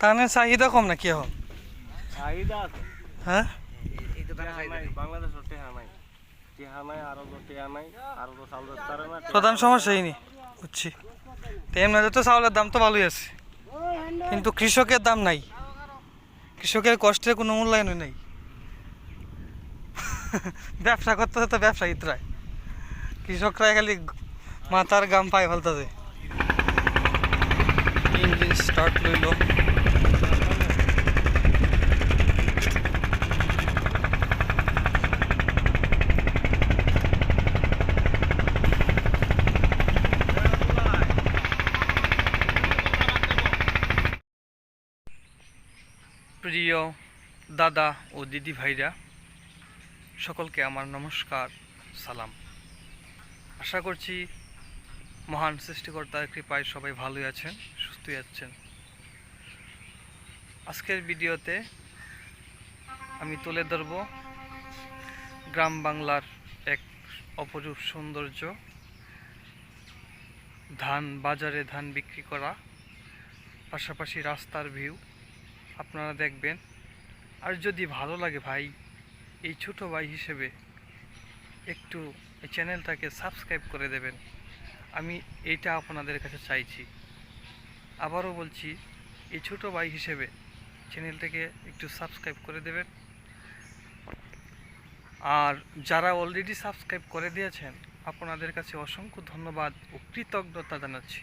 ধানের চাহিদা কম নাকি এখন? চাহিদা আছে। হ্যাঁ? নাই নাই। নাই নাই প্রধান সমস্যা এই নি বুঝছি। তো তো চাউলের দাম তো ভালোই আছে। কিন্তু কৃষকের দাম নাই। কৃষকের কষ্টের কোনো মূল্যায়ন নেই। ব্যবসা করতে তো ব্যবসা ইতরায় কৃষকরা খালি মাথার গাম পায় ফেলতেছে। ইঞ্জিন স্টার্ট লইল প্রিয় দাদা ও দিদি ভাইরা, সকলকে আমার নমস্কার, সালাম। আশা করছি মহান সৃষ্টিকর্তার কৃপায় সবাই ভালোই আছেন, সুস্থই আছেন। আজকের ভিডিওতে আমি তুলে ধরব গ্রাম বাংলার এক অপরূপ সৌন্দর্য, ধান বাজারে ধান বিক্রি করা, পাশাপাশি রাস্তার ভিউ। আপনারা দেখবেন আর যদি ভালো লাগে ভাই, এই ছোট ভাই হিসেবে একটু এই চ্যানেলটাকে সাবস্ক্রাইব করে দেবেন। আমি এইটা আপনাদের কাছে চাইছি। আবারও বলছি, এই ছোট ভাই হিসেবে চ্যানেলটাকে একটু সাবস্ক্রাইব করে দেবেন। আর যারা অলরেডি সাবস্ক্রাইব করে দিয়েছেন, আপনাদের কাছে অসংখ্য ধন্যবাদ ও কৃতজ্ঞতা জানাচ্ছি।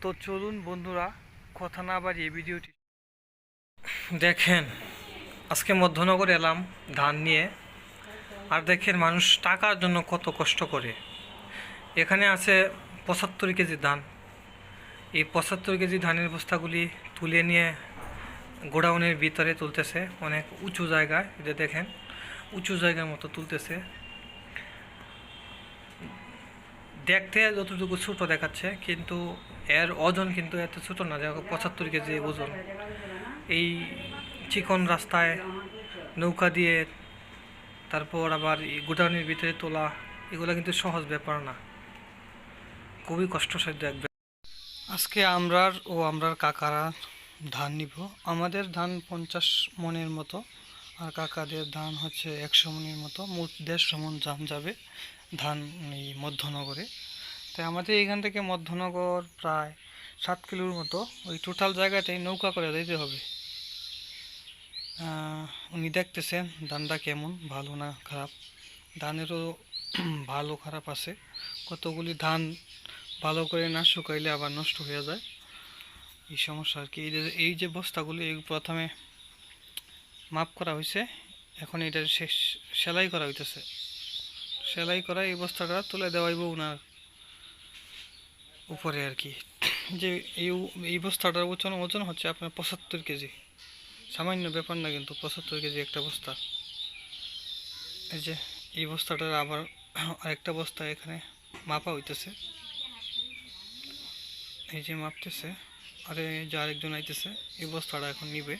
তো চলুন বন্ধুরা, কথা না বাড়িয়ে ভিডিওটি দেখেন, আজকে মধ্যনগর এলাম ধান নিয়ে। আর দেখেন, মানুষ টাকার জন্য কত কষ্ট করে। এখানে আছে পঁচাত্তর কেজি ধান। এই পঁচাত্তর কেজি ধানের বস্তাগুলি তুলে নিয়ে গোডাউনের ভিতরে তুলতেছে। অনেক উঁচু জায়গায় এটা দেখেন, উঁচু জায়গার মতো তুলতেছে। দেখতে যতটুকু ছোট দেখাচ্ছে, কিন্তু এর ওজন কিন্তু এত ছোট না দেখো পঁচাত্তর কেজি ওজন। এই চিকন রাস্তায় নৌকা দিয়ে, তারপর আবার এই গোডাউনের ভিতরে তোলা, এগুলো কিন্তু সহজ ব্যাপার না। খুবই কষ্টসাধ্য এক। আজকে আমরার ও আমরার কাকারা ধান নিব। আমাদের ধান পঞ্চাশ মনের মতো, আর কাকাদের ধান হচ্ছে একশো মনের মতো। মোট দেড়শো মন ধান যাবে, ধান এই মধ্যনগরে। তাই আমাদের এখান থেকে মধ্যনগর প্রায় সাত কিলোর মতো, ওই টোটাল জায়গাটাই নৌকা করে দিতে হবে। উনি দেখতেছেন ধানটা কেমন, ভালো না খারাপ। ধানেরও ভালো খারাপ আছে। কতগুলি ধান ভালো করে না শুকাইলে আবার নষ্ট হয়ে যায়। এই সমস্যা আর কি। এই যে এই যে বস্তাগুলি, এই প্রথমে মাপ করা হয়েছে এখন এটা শেষ, সেলাই করা হইতেছে। সেলাই করা এই বস্তাটা তুলে দেওয়াইব ওনার উপরে আর কি। যে এই এই বস্তাটার ওজন ওজন হচ্ছে আপনার পঁচাত্তর কেজি। সামান্য ব্যাপার না, কিন্তু পঁচাত্তর কেজি একটা বস্তা। এই যে, এই বস্তাটার আবার আরেকটা বস্তা এখানে মাপা হইতেছে। এই যে মাপতেছে, আরে যে আরেকজন আইতেছে, এই বস্তাটা এখন নিবে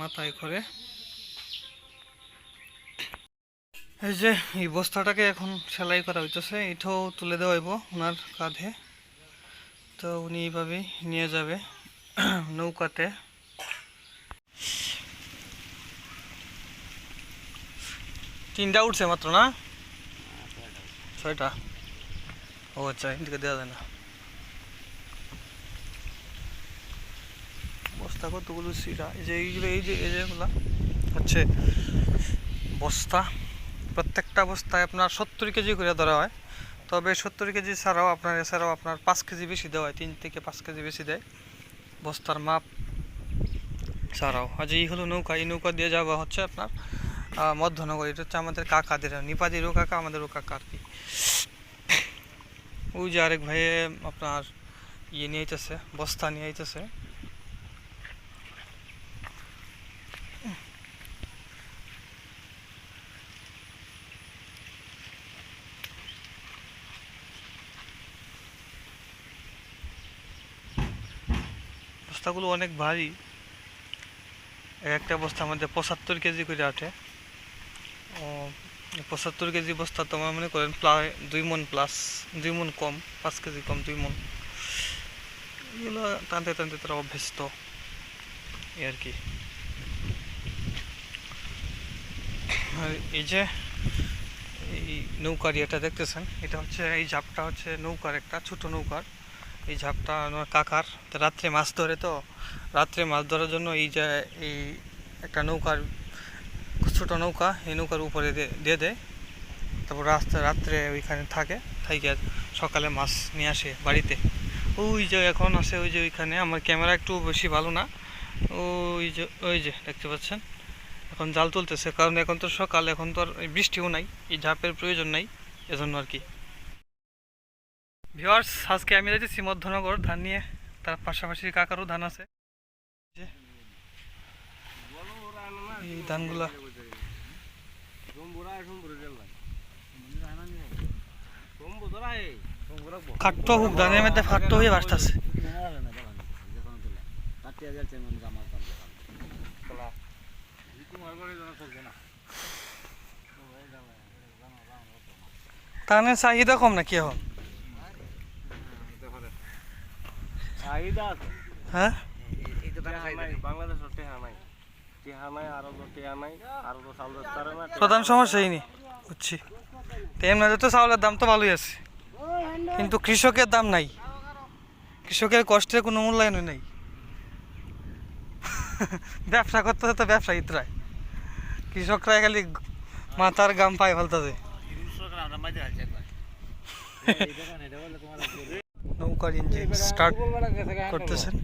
মাথায় করে। এই যে, এই বস্তাটাকে এখন সেলাই করা হইতেছে, এটাও তুলে দেওয়া হইব ওনার কাঁধে। তো উনি এইভাবেই নিয়ে যাবে নৌকাতে। তিনটা উঠছে মাত্র, না? ছয়টা। ও আচ্ছা এদিকে দেওয়া যায় না। বস্তা কতগুলো সিরা এই যে এইগুলো, এই যে, এই যেগুলা হচ্ছে বস্তা। প্রত্যেকটা বস্তায় আপনার সত্তর কেজি করে ধরা হয়। তবে সত্তর কেজি ছাড়াও আপনার, এছাড়াও আপনার পাঁচ কেজি বেশি দেওয়া হয়, তিন থেকে পাঁচ কেজি বেশি দেয়। বস্তার মাপ ছাড়াও আজ এই হলো নৌকা। এই নৌকা দিয়ে যাওয়া হচ্ছে আপনার মধ্যনগর। এটা হচ্ছে আমাদের কাকাদের নিপাদিরও কাকা আমাদেরও কাকা আর কি। ওই যে আরেক ভাইয়ে আপনার ইয়ে নিয়ে আইতেছে, বস্তা নিয়ে আইতেছে। বস্তাগুলো অনেক ভারী। এক একটা বস্তা আমাদের পঁচাত্তর কেজি করে আটে। ও, পঁচাত্তর কেজি বস্তা তোমার মনে করেন প্রায় দুই মন প্লাস, দুই মন কম, পাঁচ কেজি কম, দুই মন। এগুলো টানতে টানতে তারা অভ্যস্ত, এই আর কি। আর এই যে, এই নৌকার ইয়েটা দেখতেছেন, এটা হচ্ছে, এই ঝাপটা হচ্ছে নৌকার একটা, ছোট নৌকার। এই ঝাপটা আমার কাকার। রাত্রে মাছ ধরে তো। রাত্রে মাছ ধরার জন্য এই যে, এই একটা নৌকার, ছোট নৌকা, এই নৌকার উপরে দিয়ে- দিয়ে। তারপর রাস্তা, রাত্রে ওইখানে থাকে, থাইকে সকালে মাছ নিয়ে আসে বাড়িতে। ওই যে এখন আছে, ওই যে ওইখানে। আমার ক্যামেরা একটু বেশি ভালো না। ওই যে ওই যে, দেখতে পাচ্ছেন? এখন জাল তুলতেছে। কারণ এখন তো সকাল, এখন তো আর বৃষ্টিও নাই। এই ঝাপের প্রয়োজন নাই, এজন্য আর কি। ভিওয়ার্স আজকে আমি যাইতেছি মধ্যনগর ধান নিয়ে। তার পাশাপাশি কাকারও ধান আছে। এই ধানগুলা। খাট্ট হোক, ধানের মধ্যে ফাট্ট হয়ে বাসতেছে ধানের চাহিদা কম নাকি এখন চাহিদা আছে হ্যাঁ টেহা নাই, বাংলাদেশের টেহা নাই টেহা নাই আরও তো টেহা নাই আরও তো চাউল দিতে পারে না প্রধান সমস্যা এই নি বুঝছি। তো এমনিতে তো চাউলের দাম তো ভালোই আছে। কিন্তু কৃষকের দাম নাই। কৃষকের কষ্টের কোনো মূল্যায়ন নেই। ব্যবসা করতে তো ব্যবসা ইতরায় কৃষকরা খালি মাথার গাম পায় ফেলতেছে। নৌকার ইঞ্জিন স্টার্ট করতেছেন।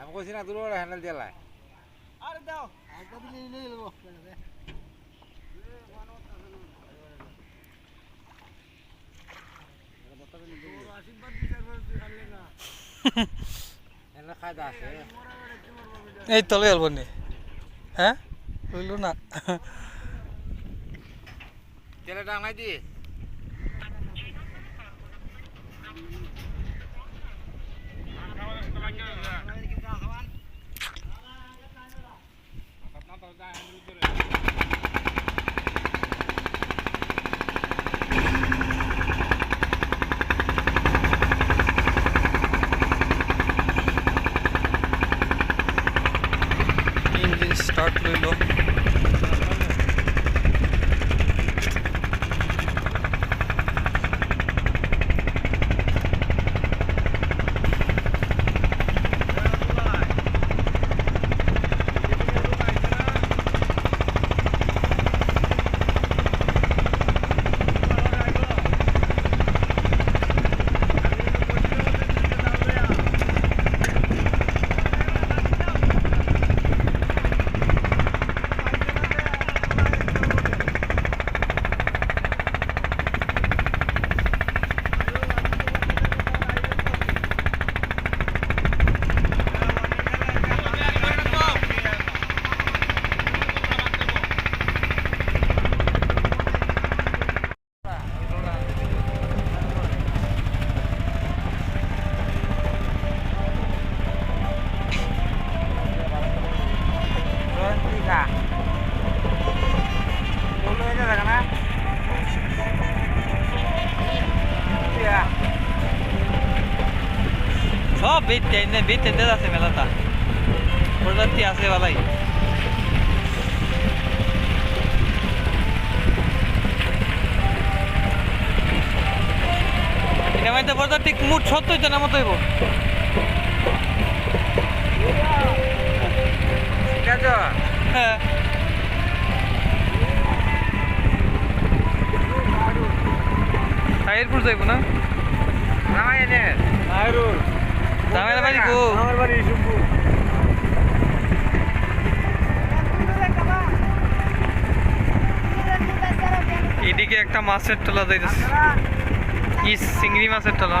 আমি কইছি না দুটো হ্যান্ডেল দিয়ে লাই হ্যান্ডেল খাইতে আছে এই তলে গেল বন্যে হ্যাঁ? বুঝলো না। তেলে ডাঙাই দি ইঞ্জিন স্টার্ট লইল সব বেচতে এনে বেচতে আছে মেলাটা। প্রজাতি আছে বালাই। এটা মানে প্রজাতি মুঠ সত্তর জনের মতো হইব। হ্যাঁ। টাইরপুর যাইব না? নামাই এনে। আইরুল। বাড়ি কো? আমার বাড়ি এদিকে একটা মাছের টলা যাইতেছে। কি চিংড়ি মাছের টলা।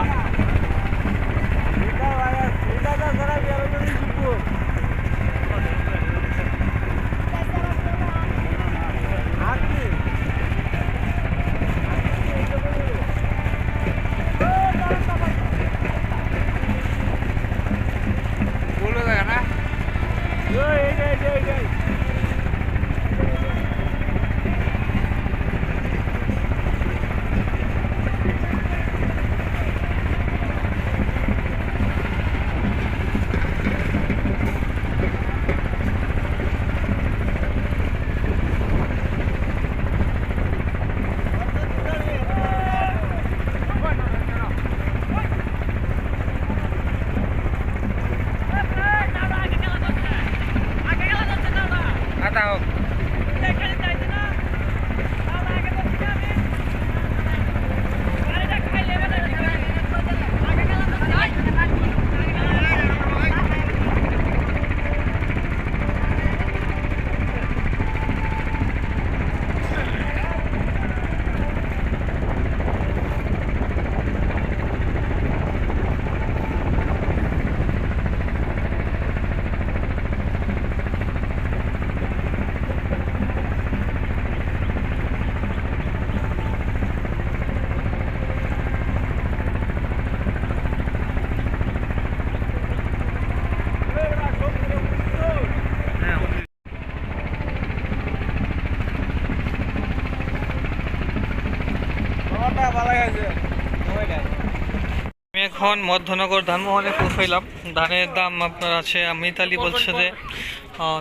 আমি এখন মধ্যনগর ধানমোহনে পৌঁছাইলাম। ধানের দাম আপনার আছে, মিতালি বলছে যে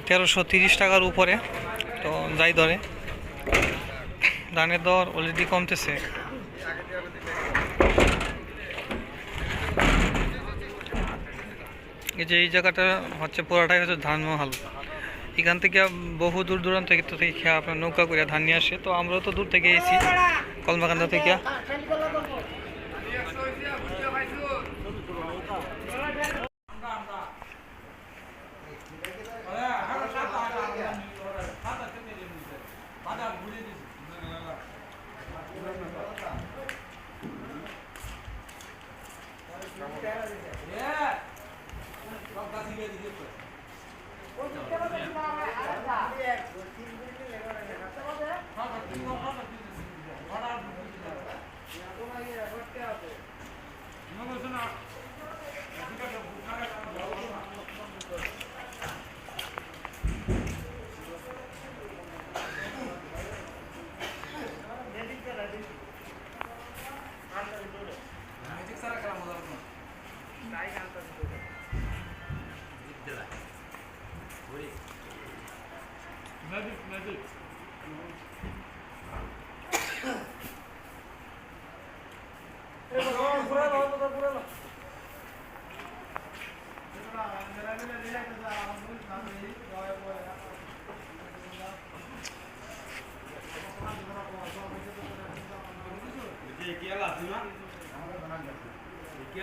তেরোশো তিরিশ টাকার উপরে। তো যাই ধরে। ধানের দর অলরেডি কমতেছে। এই যে এই জায়গাটা হচ্ছে পুরাটাই হচ্ছে ধানমহল। এখান থেকে বহু দূর দূরান্ত থেকে আপনার নৌকা করে ধান নিয়ে আসে। তো আমরাও তো দূর থেকে এসেছি, কলমাকান্দা থেকে।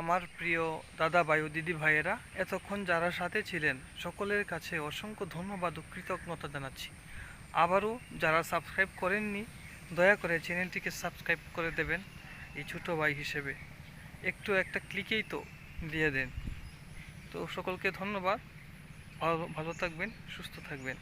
আমার প্রিয় দাদা ভাই ও দিদি ভাইয়েরা এতক্ষণ যারা সাথে ছিলেন, সকলের কাছে অসংখ্য ধন্যবাদ ও কৃতজ্ঞতা জানাচ্ছি। আবারও যারা সাবস্ক্রাইব করেননি, দয়া করে চ্যানেলটিকে সাবস্ক্রাইব করে দেবেন, এই ছোটো ভাই হিসেবে। একটু একটা ক্লিকেই তো দিয়ে দেন। তো সকলকে ধন্যবাদ। ভালো থাকবেন, সুস্থ থাকবেন।